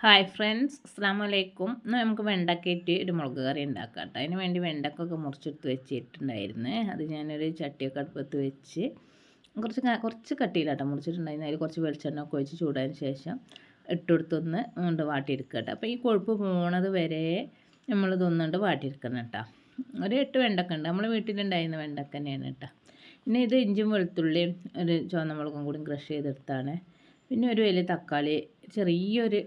Hi friends അസ്സാം വലൈക്കും ഇന്ന് നമുക്ക് വെണ്ടക്കയിട്ട് ഒരു മുളക് കറി ഉണ്ടാക്കാം കേട്ടോ. അതിന് വേണ്ടി വെണ്ടക്കൊക്കെ മുറിച്ചെടുത്ത് വെച്ചിട്ടുണ്ടായിരുന്നു. അത് ഞാനൊരു ചട്ടിയൊക്കെ അടുപ്പത്ത് വെച്ച് കുറച്ച് കുറച്ച് കട്ടിയിലാട്ടോ മുറിച്ചിട്ടുണ്ടായിരുന്നു അതിൽ കുറച്ച് വെളിച്ചെണ്ണ ഒക്കെ ഒഴിച്ച് ചൂടാൻ ശേഷം ഇട്ടെടുത്തൊന്ന് കൊണ്ട് വാട്ടിയെടുക്കുക കേട്ടോ. അപ്പോൾ ഈ കൊഴുപ്പ് പോണത് വരെ നമ്മൾ ഇതൊന്നുകൊണ്ട് വാട്ടിയെടുക്കണം കേട്ടോ. ഒരു എട്ട് വെണ്ടക്ക ഉണ്ട്. നമ്മൾ വീട്ടിലുണ്ടായിരുന്ന വെണ്ടക്ക തന്നെയാണ് കേട്ടോ. പിന്നെ ഇത് ഇഞ്ചും വെളുത്തുള്ളിയും ഒരു ചുവന്ന മുളകും കൂടി ക്രഷ് ചെയ്തെടുത്താണ്. പിന്നെ ഒരു വലിയ തക്കാളി ചെറിയൊരു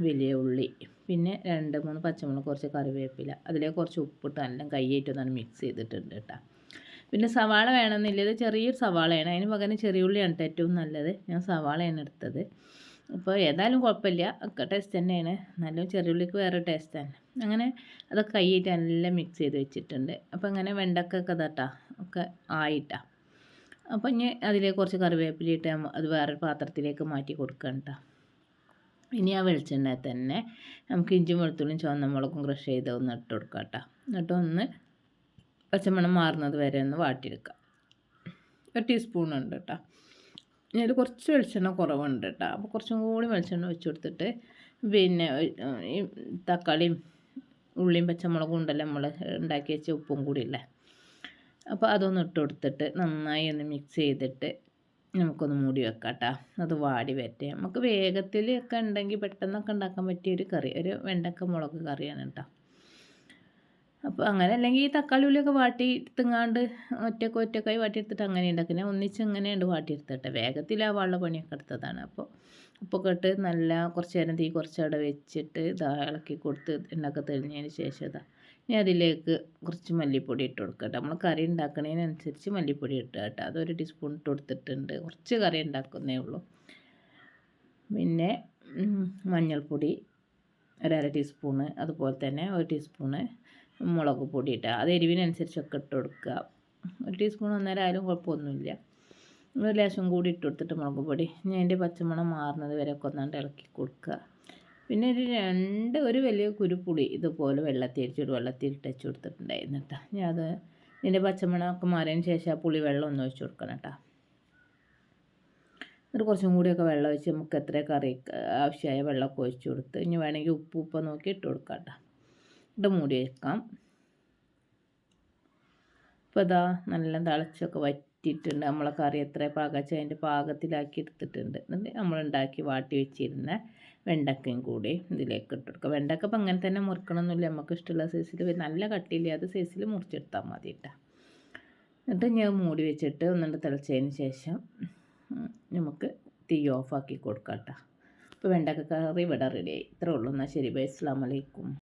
വലിയ ഉള്ളി പിന്നെ രണ്ട് മൂന്ന് പച്ചമുളക് കുറച്ച് കറിവേപ്പില അതിലേക്ക് കുറച്ച് ഉപ്പിട്ട് നല്ല കൈയേറ്റൊന്നാണ് മിക്സ് ചെയ്തിട്ടുണ്ട് കേട്ടോ. പിന്നെ സവാള വേണമെന്നില്ല ചെറിയൊരു സവാളയാണ്. അതിന് പകരം ചെറിയ ഉള്ളിയാണ് ഏറ്റവും നല്ലത്. ഞാൻ സവാളയാണ് എടുത്തത്. അപ്പോൾ ഏതായാലും കുഴപ്പമില്ല. ഒക്കെ ടേസ്റ്റ് തന്നെയാണ്. നല്ല ചെറിയ ഉള്ളിക്ക് വേറെ ടേസ്റ്റ് തന്നെ. അങ്ങനെ അതൊക്കെ കൈയിട്ട് നല്ല മിക്സ് ചെയ്ത് വെച്ചിട്ടുണ്ട്. അപ്പോൾ അങ്ങനെ വെണ്ടക്കൊക്കെ തട്ടാ ഒക്കെ ആയിട്ടാ. അപ്പോൾ ഇനി അതിലേക്ക് കുറച്ച് കറിവേപ്പില ഇട്ട് അത് വേറൊരു പാത്രത്തിലേക്ക് മാറ്റി കൊടുക്കണം കേട്ടോ ഇനി ആ വെളിച്ചെണ്ണ തന്നെ നമുക്ക് ഇഞ്ചും വെളുത്തുള്ളിയും ചുവന്ന മുളകും ക്രഷ് ചെയ്ത് ഒന്ന് ഇട്ട് കൊടുക്കാം കേട്ടോ. എന്നിട്ട് ഒന്ന് പച്ചമണം മാറുന്നത് വരെ ഒന്ന് വാട്ടിയെടുക്കാം. ഒരു ടീസ്പൂൺ ഉണ്ട് കേട്ടോ. ഇനി അതിൽ കുറച്ച് വെളിച്ചെണ്ണ കുറവുണ്ട് കേട്ടോ. അപ്പോൾ കുറച്ചും കൂടി വെളിച്ചെണ്ണ വെച്ച് കൊടുത്തിട്ട് പിന്നെ ഈ തക്കാളിയും ഉള്ളിയും പച്ചമുളകും ഉണ്ടല്ലോ നമ്മൾ ഉണ്ടാക്കി വെച്ച ഉപ്പും കൂടി ഇല്ലേ? അപ്പോൾ അതൊന്ന് ഇട്ട് കൊടുത്തിട്ട് നന്നായി ഒന്ന് മിക്സ് ചെയ്തിട്ട് നമുക്കൊന്ന് മൂടി വെക്കാം കേട്ടോ അത് വാടി വരട്ടെ. നമുക്ക് വേഗത്തിൽ ഒക്കെ ഉണ്ടെങ്കിൽ പെട്ടെന്നൊക്കെ ഉണ്ടാക്കാൻ പറ്റിയ ഒരു കറി ഒരു വെണ്ടക്ക മുളക് കറിയാണ് കേട്ടോ. അപ്പോൾ അങ്ങനെ അല്ലെങ്കിൽ ഈ തക്കാളി ഉള്ളിയൊക്കെ വാട്ടി എടുത്തുങ്ങാണ്ട് ഒറ്റയ്ക്ക് ഒറ്റക്കായി വാട്ടിയെടുത്തിട്ട് അങ്ങനെ ഉണ്ടാക്കുന്നത് ഒന്നിച്ച് ഇങ്ങനെയുണ്ട് വാട്ടിയെടുത്തിട്ട് വള്ള പണിയൊക്കെ എടുത്തതാണ്. അപ്പോൾ ഉപ്പൊക്കെ ഇട്ട് നല്ല കുറച്ച് നേരം തീ കുറച്ചവിടെ വെച്ചിട്ട് ഇതാ ഇളക്കി കൊടുത്ത് ഉണ്ടാക്കി തെളിഞ്ഞതിന് ശേഷം ഇതാ ഇനി അതിലേക്ക് കുറച്ച് മല്ലിപ്പൊടി ഇട്ട് കൊടുക്കട്ടെ നമ്മൾ കറി ഉണ്ടാക്കുന്നതിനനുസരിച്ച് മല്ലിപ്പൊടി ഇട്ട് കേട്ടോ. അതൊരു ടീസ്പൂൺ ഇട്ട് കൊടുത്തിട്ടുണ്ട്. കുറച്ച് കറി ഉണ്ടാക്കുന്നേ ഉള്ളൂ. പിന്നെ മഞ്ഞൾപ്പൊടി ഒരര ടീസ്പൂണ് അതുപോലെ തന്നെ ഒരു ടീസ്പൂണ് മുളക് പൊടി ഇട്ടുക അത് എരിവിനനുസരിച്ചൊക്കെ ഇട്ട് കൊടുക്കുക. ഒരു ടീസ്പൂൺ ഒന്നര ആയാലും കുഴപ്പമൊന്നുമില്ല. ഒരു ലേശം കൂടി ഇട്ട് കൊടുത്തിട്ട് മുളക് പൊടി. ഞാൻ അതിന്റെ പച്ചമണം മാറുന്നത് വരെ കൊന്നാണ്ട് ഇളക്കി കൊടുക്കുക. പിന്നെ ഒരു രണ്ട് ഒരു വലിയ കുരുപ്പുളി ഇതുപോലെ വെള്ളത്തിൽ അരിച്ചിട്ട് വെള്ളത്തിൽ ഇട്ടച്ച് കൊടുത്തിട്ടുണ്ടായിരുന്നു കേട്ടോ. ഞാൻ അത് ഇതിന്റെ പച്ചമണമൊക്കെ മാറിയതിന് ശേഷം ആ പുളി വെള്ളം ഒന്ന് ഒഴിച്ച് കൊടുക്കണം കേട്ടോ. എന്നിട്ട് കുറച്ചും കൂടിയൊക്കെ വെള്ളം ഒഴിച്ച് നമുക്ക് എത്ര കറി ആവശ്യമായ വെള്ളമൊക്കെ ഒഴിച്ച് കൊടുത്ത് ഇനി വേണമെങ്കിൽ ഉപ്പ് ഉപ്പ് നോക്കി ഇട്ട് കൊടുക്കാം കേട്ടോ. ഇട്ട് മൂടി വയ്ക്കാം ഇപ്പോൾ ഇതാ നല്ല തിളച്ചൊക്കെ വറ്റിയിട്ടുണ്ട്. നമ്മളെ കറി എത്ര പാകച്ച അതിന്റെ പാകത്തിലാക്കി എടുത്തിട്ടുണ്ട്. എന്നിട്ട് നമ്മളുണ്ടാക്കി വാട്ടി വെച്ചിരുന്ന വെണ്ടക്കയും കൂടി ഇതിലേക്ക് ഇട്ട് കൊടുക്കുക വെണ്ടക്ക ഇപ്പം അങ്ങനെ തന്നെ മുറിക്കണമെന്നില്ല നമുക്ക് ഇഷ്ടമുള്ള സൈസിൽ നല്ല കട്ടിയില്ലാത്ത സൈസിൽ മുറിച്ചെടുത്താൽ മതി കേട്ടോ. എന്നിട്ട് ഞാൻ മൂടി വെച്ചിട്ട് ഒന്നുകൊണ്ട് തിളച്ചതിന് ശേഷം നമുക്ക് തീ ഓഫാക്കി കൊടുക്കാം കേട്ടോ. അപ്പോൾ വെണ്ടക്ക കറി ഇവിടെ റെഡിയായി ഇത്രേ ഉള്ളൂ. എന്നാൽ ശരി. ബൈ. അസ്സാം